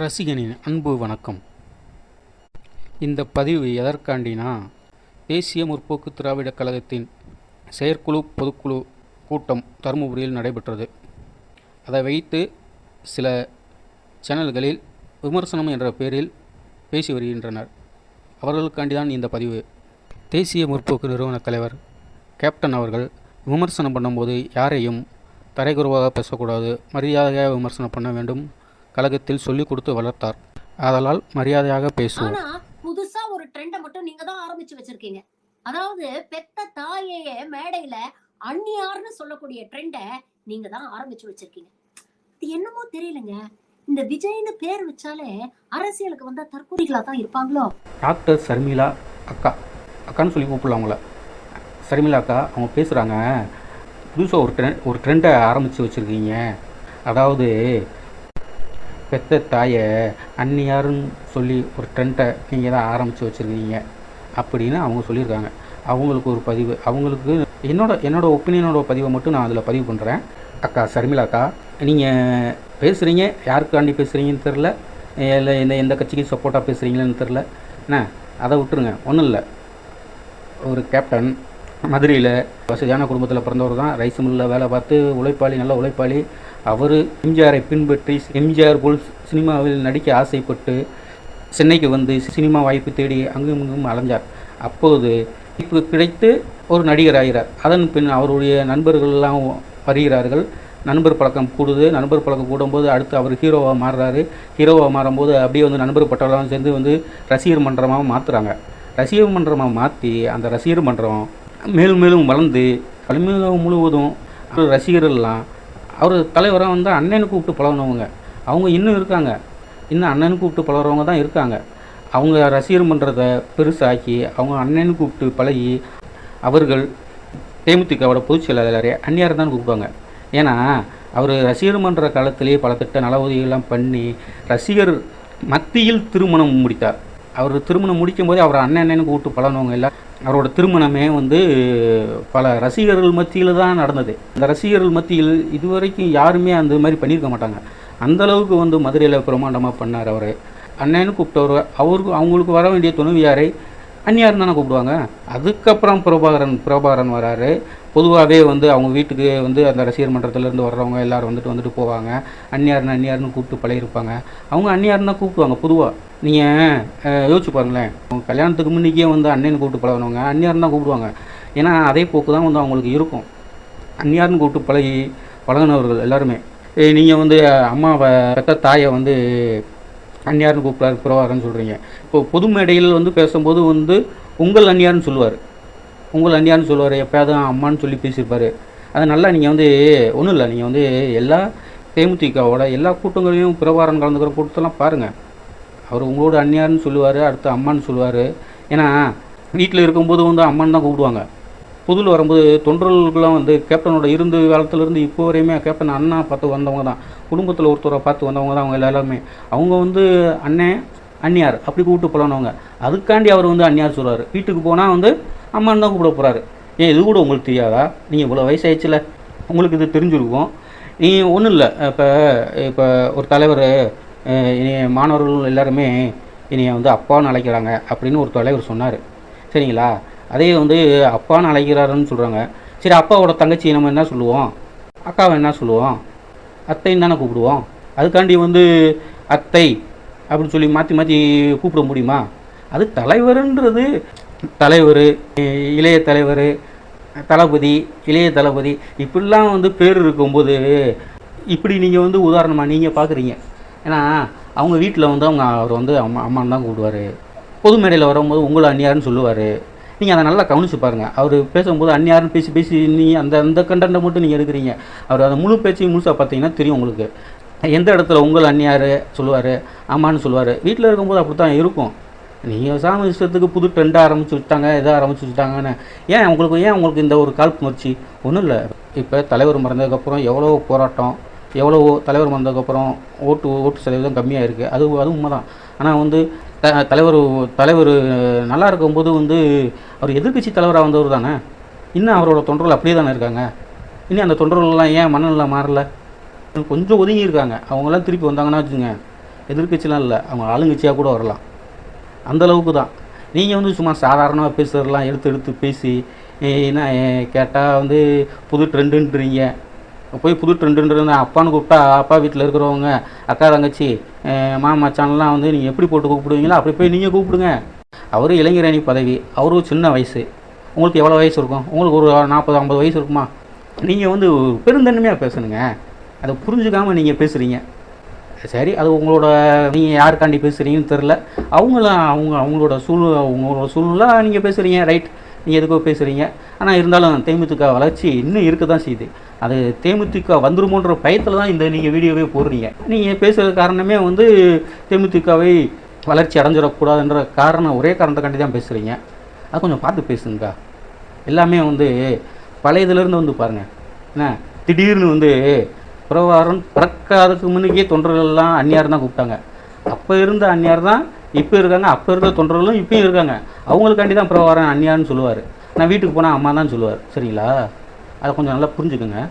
ரசிகனின் அன்பு வணக்கம். இந்த பதிவு எதற்காண்டினா தேசிய முற்போக்கு திராவிடக் கழகத்தின் செயற்குழு பொதுக்குழு கூட்டம் தருமபுரியில் நடைபெற்றது. அதை வைத்து சில சேனல்களில் விமர்சனம் என்ற பெயரில் பேசி வருகின்றனர். அவர்களுக்காண்டி தான் இந்த பதிவு. தேசிய முற்போக்கு நிறுவன தலைவர் கேப்டன் அவர்கள் விமர்சனம் பண்ணும்போது யாரையும் தரைக்குறவாக பேசக்கூடாது மரியாதையாக விமர்சனம் பண்ண வேண்டும் கழகத்தில் சொல்லிக் கொடுத்து வளர்த்தார். ஆதலால் மரியாதையாக பேசுவோம். புதுசா ஒரு ட்ரெண்ட மட்டும் நீங்க தான் ஆரம்பிச்சு வச்சிருக்கீங்க. அதாவது பெத்த தாயையே மேடையில அந்நியார்னு சொல்லக்கூடிய ட்ரெண்ட நீங்க தான் ஆரம்பிச்சு வச்சிருக்கீங்க. இது என்னமோ தெரியலங்க. இந்த விஜய்னு பேர் வச்சாலே அரசியலுக்கு வந்தா தற்கொலைகளா தான் இருப்பாங்களோ? டாக்டர் சர்மிளா அக்கா. அக்கான்னு சொல்லி கூப்பிடலாம் அவங்கள சர்மிளா அக்கா அவங்க பேசுகிறாங்க புதுசாக ஒரு ட்ரெண்ட் ஒரு ட்ரெண்டை ஆரம்பித்து வச்சுருக்கீங்க. அதாவது பெத்த தாயை அன்னியாருன்னு சொல்லி ஒரு ட்ரெண்டை நீங்கள் தான் ஆரம்பித்து வச்சுருக்கீங்க அப்படின்னு அவங்க சொல்லியிருக்காங்க. அவங்களுக்கு ஒரு பதிவு. அவங்களுக்கு என்னோட என்னோட ஒப்பீனியனோட பதிவை மட்டும் நான் அதில் பதிவு பண்ணுறேன் அக்கா சர்மிளா அக்கா நீங்கள் பேசுகிறீங்க யாருக்காண்டி பேசுகிறீங்கன்னு தெரில இல்லை எந்த எந்த கட்சிக்கு சப்போர்ட்டாக பேசுகிறீங்களேன்னு தெரில என்ன? அதை விட்டுருங்க. ஒன்றும் இல்லை. ஒரு கேப்டன் மதுரையில் வசதியான குடும்பத்தில் பிறந்தவர் தான். ரைஸ் மில்லில் வேலை பார்த்து உழைப்பாளி நல்ல உழைப்பாளி. அவர் எம்ஜிஆரை பின்பற்றி எம்ஜிஆர் போல் சினிமாவில் நடிக்க ஆசைப்பட்டு சென்னைக்கு வந்து சினிமா வாய்ப்பு தேடி அங்கும் இங்கும் அலைஞ்சார். அப்போது இப்போ கிடைத்து ஒரு நடிகர் ஆகிறார். அதன் பின் அவருடைய நண்பர்கள் எல்லாம் வருகிறார்கள். நண்பர் பழக்கம் கூடுது. நண்பர் பழக்கம் கூடும்போது அடுத்து அவர் ஹீரோவாக மாறுறாரு. ஹீரோவாக மாறும்போது அப்படியே வந்து நண்பர் பட்டாளம் சேர்ந்து வந்து ரசிகர் மன்றமாக மாற்றுறாங்க ரசிகர் மன்றமாக மாற்றி அந்த ரசிகர் மன்றம் மேலும் மேலும் வளர்ந்து தமிழகம் முழுவதும் ரசிகர்கள்லாம் அவர் தலைவராக வந்து அண்ணனை கூப்பிட்டு பழகினவங்க. அவங்க இன்னும் இருக்காங்க. இன்னும் அண்ணனுக்கு கூப்பிட்டு பழகிறவங்க தான் இருக்காங்க. அவங்க ரசிகர் மன்றத்தை பெருசாக்கி அவங்க அண்ணன் கூப்பிட்டு பழகி அவர்கள் தேமுதிகவோட பொதுச் செயலாளரை அந்நியார் தான் கூப்பிடுவாங்க. ஏன்னா அவர் ரசிகர் மன்ற காலத்திலேயே பல திட்ட நல உதவிகள்லாம் பண்ணி ரசிகர் மத்தியில் திருமணம் முடித்தார். அவர் திருமணம் முடிக்கும் போதே அவர் அண்ணன் அண்ணனுக்கு கூப்பிட்டு பழனவங்க எல்லாம் அவரோட திருமணமே வந்து பல ரசிகர்கள் மத்தியில் தான் நடந்தது. அந்த ரசிகர்கள் மத்தியில் இதுவரைக்கும் யாருமே அந்த மாதிரி பண்ணியிருக்க மாட்டாங்க. அந்த அளவுக்கு வந்து மதுரையில் பிரமாண்டமாக பண்ணார் அவர். அண்ணன்னு கூப்பிட்டவர் அவருக்கு அவங்களுக்கு வர வேண்டிய துணைவியாரை அந்நியார் தானே கூப்பிடுவாங்க. அதுக்கப்புறம் பிரபாகரன் பிரபாகரன் வராரு. பொதுவாகவே வந்து அவங்க வீட்டுக்கு வந்து அந்த ரசிகர் மன்றத்திலேருந்து வர்றவங்க எல்லோரும் வந்துட்டு வந்துட்டு போவாங்க. அந்நியார்னு அந்நியார்னு கூப்பிட்டு பழகிருப்பாங்க அவங்க அந்நியார்னா கூப்பிடுவாங்க பொதுவாக நீங்கள் யோசிச்சு பாருங்களேன். அவங்க கல்யாணத்துக்கு முன்னிக்கே வந்து அண்ணன் கூப்பிட்டு பழகினவங்க அந்நியார்னு தான் கூப்பிடுவாங்க. ஏன்னா அதே போக்கு தான் வந்து அவங்களுக்கு இருக்கும். அந்நியார்னு கூப்பிட்டு பழகி பழகினவர்கள் எல்லாருமே. நீங்கள் வந்து அம்மாவை பெத்த தாயை வந்து அந்நியார்னு கூப்பிடாரு பிரபாகரன் சொல்கிறீங்க இப்போ பொது மேடையில் வந்து பேசும்போது வந்து உங்கள் அந்நியார்னு சொல்லுவார். உங்கள் அந்நியார்னு சொல்லுவார் எப்போயாவது அம்மான்னு சொல்லி பேசியிருப்பார். அது நல்லா நீங்கள் வந்து ஒன்றும் இல்லை நீங்கள் வந்து எல்லா தேமுதிகவோட எல்லா கூட்டங்களையும் பிரபாரம் கலந்துக்கிற கூட்டத்தெல்லாம் பாருங்கள் அவர் உங்களோட அந்நியார்னு சொல்லுவார் அடுத்து அம்மான்னு சொல்லுவார். ஏன்னா வீட்டில் இருக்கும்போது வந்து அம்மான்னு தான் கூப்பிடுவாங்க. புதுல வரும்போது தொண்டர்களுக்கெல்லாம் வந்து கேப்டனோட இருந்து காலத்துலேருந்து இப்போ வரையுமே கேப்டன் அண்ணா பார்த்து வந்தவங்க தான். குடும்பத்தில் ஒருத்தரை பார்த்து வந்தவங்க தான் அவங்க எல்லாருமே. அவங்க வந்து அண்ணன் அந்நியார் அப்படி கூப்பிட்டு பழனவங்க அதுக்காண்டி அவர் வந்து அந்நியார் சொல்கிறார் வீட்டுக்கு போனால் வந்து அம்மான்னு தான் கூப்பிட போகிறாரு ஏன் இது கூட உங்களுக்கு தெரியாதா? நீங்கள் இவ்வளோ வயசாயிடுச்சுல. உங்களுக்கு இது தெரிஞ்சிருக்கும். நீ ஒன்றும் இல்லை. இப்போ இப்போ ஒரு தலைவர் இனி மாணவர்கள் எல்லாருமே இனியை வந்து அப்பான்னு அழைக்கிறாங்க அப்படின்னு ஒரு தலைவர் சொன்னார். சரிங்களா? அதே வந்து அப்பான்னு அழைக்கிறாருன்னு சொல்கிறாங்க சரி அப்பாவோட தங்கச்சி நம்ம என்ன சொல்லுவோம்? அக்காவை என்ன சொல்லுவோம்? அத்தைன்னு தானே கூப்பிடுவோம். அதுக்காண்டி வந்து அத்தை அப்படின்னு சொல்லி மாற்றி மாற்றி கூப்பிட முடியுமா? அது தலைவருன்றது தலைவர் இளைய தலைவர் தளபதி இளைய தளபதி இப்படிலாம் வந்து பேர் இருக்கும்போது இப்படி நீங்கள் வந்து உதாரணமாக நீங்கள் பார்க்குறீங்க ஏன்னா அவங்க வீட்டில் வந்து அவங்க அவர் வந்து அம்மா அம்மான்னு தான் கூப்பிடுவார். பொது மேடையில் வரும்போது உங்களை அந்நியார்னு சொல்லுவார். நீங்கள் அதை நல்லா கவனிச்சு பாருங்கள் அவர் பேசும்போது அந்நியாருன்னு பேசி பேசி நீ அந்த அந்த கண்டென்ட்டை மட்டும் நீங்கள் எடுக்கிறீங்க. அவர் அந்த முழு பேச்சையும் முழுசாக பார்த்தீங்கன்னா தெரியும் உங்களுக்கு. எந்த இடத்துல உங்கள் அந்நியார் சொல்லுவார் அம்மான்னு சொல்லுவார். வீட்டில் இருக்கும்போது அப்படி தான் இருக்கும். நீங்கள் சாமி இஷ்டத்துக்கு புது ட்ரெண்டாக ஆரம்பிச்சு விட்டாங்க இதாக ஆரம்பிச்சு விட்டாங்கன்னு ஏன் உங்களுக்கு ஏன் உங்களுக்கு இந்த ஒரு காழ்ப்புணர்ச்சி? ஒன்றும் இல்லை. இப்போ தலைவர் மறந்ததுக்கப்புறம் எவ்வளோ போராட்டம் எவ்வளோ தலைவர் மறந்ததுக்கப்புறம் ஓட்டு ஓட்டு சதவீதம் கம்மியாக இருக்குது அது அது உண்மை தான் ஆனால் வந்து த தலைவர் தலைவர் நல்லா இருக்கும்போது வந்து அவர் எதிர்க்கட்சி தலைவராக வந்தவர் தானே. இன்னும் அவரோட தொண்டர்கள் அப்படியே தானே இருக்காங்க. இன்னும் அந்த தொண்டர்கள்லாம் ஏன் மனநிலை மாறல? கொஞ்சம் ஒதுங்கி இருக்காங்க. அவங்களாம் திருப்பி வந்தாங்கன்னா வச்சுங்க எதிர்க்கட்சிலாம் இல்லை. அவங்க ஆளுங்கட்சியாக கூட வரலாம். அந்தளவுக்கு தான் நீங்கள் வந்து சும்மா சாதாரணமாக பேசுறதெல்லாம் எடுத்து எடுத்து பேசி என்ன கேட்டால் வந்து புது ட்ரெண்டுன்றீங்க. போய் புது ட்ரெண்டுன்றது அப்பான்னு கூப்பிட்டா அப்பா வீட்டில் இருக்கிறவங்க அக்கா தங்கச்சி அஹ், வந்து நீங்கள் எப்படி போட்டு கூப்பிடுவீங்களோ அப்படி போய் நீங்கள் கூப்பிடுங்க. அவர் இளைஞரணி பதவி அவரும் சின்ன வயசு. உங்களுக்கு எவ்வளோ வயசு இருக்கும்? உங்களுக்கு ஒரு நாற்பது ஐம்பது வயசு இருக்குமா? நீங்கள் வந்து பெருந்தன்மையாக பேசணுங்க. அதை புரிஞ்சுக்காமல் நீங்கள் பேசுகிறீங்க சரி அது உங்களோட நீங்கள் யாருக்காண்டி பேசுகிறீங்கன்னு தெரில அவங்களாம் அவங்க அவங்களோட சூழ் அவங்களோட சூழ்நிலை நீங்கள் பேசுகிறீங்க ரைட் நீங்கள் எதுக்கோ பேசுகிறீங்க ஆனால் இருந்தாலும் தேமுதிக வளர்ச்சி இன்னும் இருக்க தான் செய்யுது. அது தேமுதிக வந்துருமோன்ற பயத்தில் தான் இந்த நீங்கள் வீடியோவே போடுறீங்க. நீங்கள் பேசுகிற காரணமே வந்து தேமுதிகவை வளர்ச்சி அடைஞ்சிடக்கூடாதுன்ற காரணம் ஒரே காரணத்துக்காண்டி தான் பேசுகிறீங்க அது கொஞ்சம் பார்த்து பேசுங்கக்கா. எல்லாமே வந்து பழையதுலேருந்து வந்து பாருங்கள் என்ன? திடீர்னு வந்து பிரவாரம் பிறக்காததுக்கு முன்னுக்கே தொண்டர்கள்லாம் அந்நியார் தான் கூப்பிட்டாங்க. அப்போ இருந்த அந்நியார் தான் இப்போ இருக்காங்க அப்போ இருந்த தொண்டர்களும் இப்பயும் இருக்காங்க. அவங்களுக்காண்டி தான் பிரவாரம் அந்நியார்னு சொல்லுவார். நான் வீட்டுக்கு போனால் அம்மா தான் சொல்லுவார். சரிங்களா? அதை கொஞ்சம் நல்லா புரிஞ்சுக்கோங்க.